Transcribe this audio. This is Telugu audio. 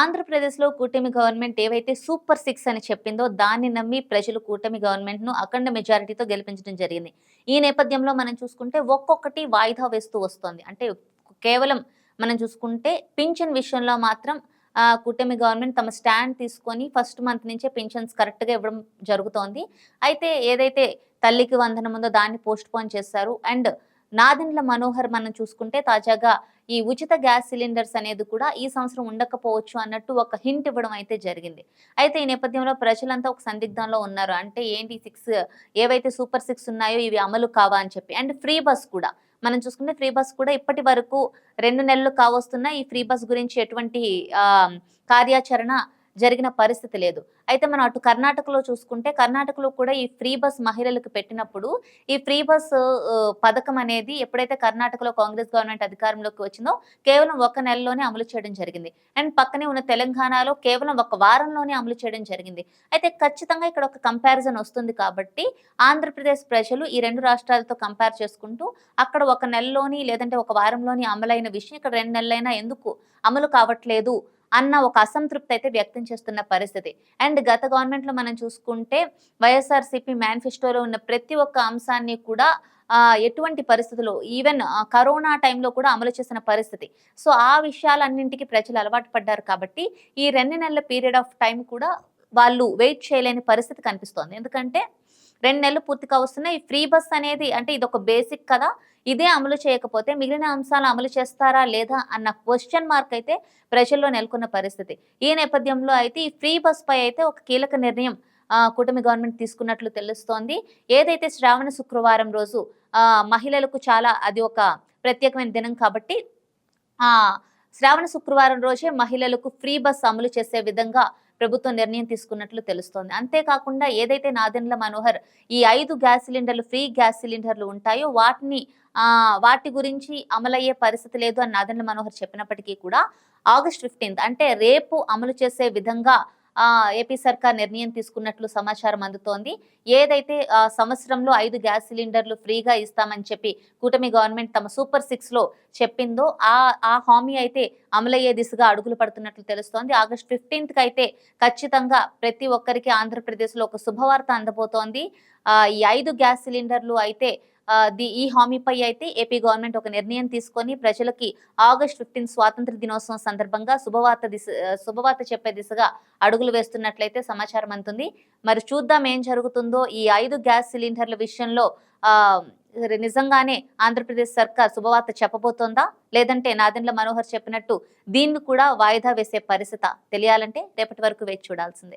ఆంధ్రప్రదేశ్లో కూటమి గవర్నమెంట్ ఏవైతే సూపర్ సిక్స్ అని చెప్పిందో దాన్ని నమ్మి ప్రజలు కూటమి గవర్నమెంట్ను అఖండ మెజారిటీతో గెలిపించడం జరిగింది. ఈ నేపథ్యంలో మనం చూసుకుంటే ఒక్కొక్కటి వాయిదా వేస్తూ వస్తోంది. అంటే కేవలం మనం చూసుకుంటే పింఛన్ విషయంలో మాత్రం కూటమి గవర్నమెంట్ తమ స్టాండ్ తీసుకొని ఫస్ట్ మంత్ నుంచే పెన్షన్స్ కరెక్ట్గా ఇవ్వడం జరుగుతోంది. అయితే ఏదైతే తల్లికి వందనం ఉందో దాన్ని పోస్ట్ పోన్ చేశారు. అండ్ నాదిండ్ల మనోహర్ మనం చూసుకుంటే తాజాగా ఈ ఉచిత గ్యాస్ సిలిండర్స్ అనేది కూడా ఈ సంవత్సరం ఉండకపోవచ్చు అన్నట్టు ఒక హింట్ ఇవ్వడం అయితే జరిగింది. అయితే ఈ నేపథ్యంలో ప్రజలంతా ఒక సందిగ్ధంలో ఉన్నారు. అంటే ఏంటి సిక్స్ ఏవైతే సూపర్ సిక్స్ ఉన్నాయో ఇవి అమలు కావా అని చెప్పి. అండ్ ఫ్రీ బస్ కూడా. మనం చూసుకుంటే ఫ్రీ బస్ కూడా ఇప్పటి వరకు రెండు నెలలు కావస్తున్న ఈ ఫ్రీ బస్ గురించి ఎటువంటి కార్యాచరణ జరిగిన పరిస్థితి లేదు. అయితే మనం అటు కర్ణాటకలో చూసుకుంటే కర్ణాటకలో కూడా ఈ ఫ్రీ బస్ మహిళలకు పెట్టినప్పుడు ఈ ఫ్రీ బస్ పథకం అనేది ఎప్పుడైతే కర్ణాటకలో కాంగ్రెస్ గవర్నమెంట్ అధికారంలోకి వచ్చిందో కేవలం ఒక నెలలోనే అమలు చేయడం జరిగింది. అండ్ పక్కనే ఉన్న తెలంగాణలో కేవలం ఒక వారంలోనే అమలు చేయడం జరిగింది. అయితే ఖచ్చితంగా ఇక్కడ ఒక కంపారిజన్ వస్తుంది కాబట్టి ఆంధ్రప్రదేశ్ ప్రజలు ఈ రెండు రాష్ట్రాలతో కంపేర్ చేసుకుంటూ అక్కడ ఒక నెలలోని లేదంటే ఒక వారంలోని అమలైన విషయం ఇక్కడ రెండు నెలలైనా ఎందుకు అమలు కావట్లేదు? అన్న ఒక అసంతృప్తి అయితే వ్యక్తం చేస్తున్న పరిస్థితి. అండ్ గత గవర్నమెంట్లో మనం చూసుకుంటే వైఎస్ఆర్సీపీ మేనిఫెస్టోలో ఉన్న ప్రతి ఒక్క అంశాన్ని కూడా ఎటువంటి పరిస్థితులు ఈవెన్ కరోనా టైంలో కూడా అమలు చేసిన పరిస్థితి. సో ఆ విషయాలన్నింటికి ప్రజలు అలవాటు పడ్డారు కాబట్టి ఈ రెండు నెలల పీరియడ్ ఆఫ్ టైం కూడా వాళ్ళు వెయిట్ చేయలేని పరిస్థితి కనిపిస్తోంది. ఎందుకంటే రెండు నెలలు పూర్తిగా వస్తున్నాయి. ఫ్రీ బస్ అనేది అంటే ఇది ఒక బేసిక్ కదా. ఇదే అమలు చేయకపోతే మిగిలిన అంశాలు అమలు చేస్తారా లేదా అన్న క్వశ్చన్ మార్క్ అయితే ప్రజల్లో నెలకొన్న పరిస్థితి. ఈ నేపథ్యంలో అయితే ఈ ఫ్రీ బస్ పై అయితే ఒక కీలక నిర్ణయం కూటమి గవర్నమెంట్ తీసుకున్నట్లు తెలుస్తోంది. ఏదైతే శ్రావణ శుక్రవారం రోజు మహిళలకు చాలా అది ఒక ప్రత్యేకమైన దినం కాబట్టి ఆ శ్రావణ శుక్రవారం రోజే మహిళలకు ఫ్రీ బస్ అమలు చేసే విధంగా ప్రభుత్వం నిర్ణయం తీసుకున్నట్లు తెలుస్తోంది. అంతేకాకుండా ఏదైతే నాదెండ్ల మనోహర్ ఈ ఐదు గ్యాస్ సిలిండర్లు ఫ్రీ గ్యాస్ సిలిండర్లు ఉంటాయో వాటిని వాటి గురించి అమలయ్యే పరిస్థితి లేదు అని నాదెండ్ల మనోహర్ చెప్పినప్పటికీ కూడా ఆగస్ట్ ఫిఫ్టీన్త్ అంటే రేపు అమలు చేసే విధంగా ఏపీ సర్కార్ నిర్ణయం తీసుకున్నట్లు సమాచారం అందుతోంది. ఏదైతే సంవత్సరంలో ఐదు గ్యాస్ సిలిండర్లు ఫ్రీగా ఇస్తామని చెప్పి కూటమి గవర్నమెంట్ తమ సూపర్ సిక్స్లో చెప్పిందో ఆ ఆ హామీ అయితే అమలయ్యే దిశగా అడుగులు పడుతున్నట్లు తెలుస్తోంది. ఆగస్ట్ ఫిఫ్టీన్త్ అయితే ఖచ్చితంగా ప్రతి ఒక్కరికి ఆంధ్రప్రదేశ్లో ఒక శుభవార్త అందబోతోంది. ఈ ఐదు గ్యాస్ సిలిండర్లు అయితే ఈ హామీపై అయితే ఏపీ గవర్నమెంట్ ఒక నిర్ణయం తీసుకొని ప్రజలకి ఆగస్ట్ ఫిఫ్టీన్ స్వాతంత్ర దినోత్సవం సందర్భంగా శుభవార్త దిశ శుభవార్త చెప్పే దిశగా అడుగులు వేస్తున్నట్లయితే సమాచారం అందుతుంది. మరి చూద్దాం ఏం జరుగుతుందో. ఈ ఐదు గ్యాస్ సిలిండర్ల విషయంలో నిజంగానే ఆంధ్రప్రదేశ్ సర్కార్ శుభవార్త చెప్పబోతోందా? లేదంటే నాదెండ్ల మనోహర్ చెప్పినట్టు దీన్ని కూడా వాయిదా వేసే పరిస్థితి తెలియాలంటే రేపటి వరకు వేచి చూడాల్సిందే.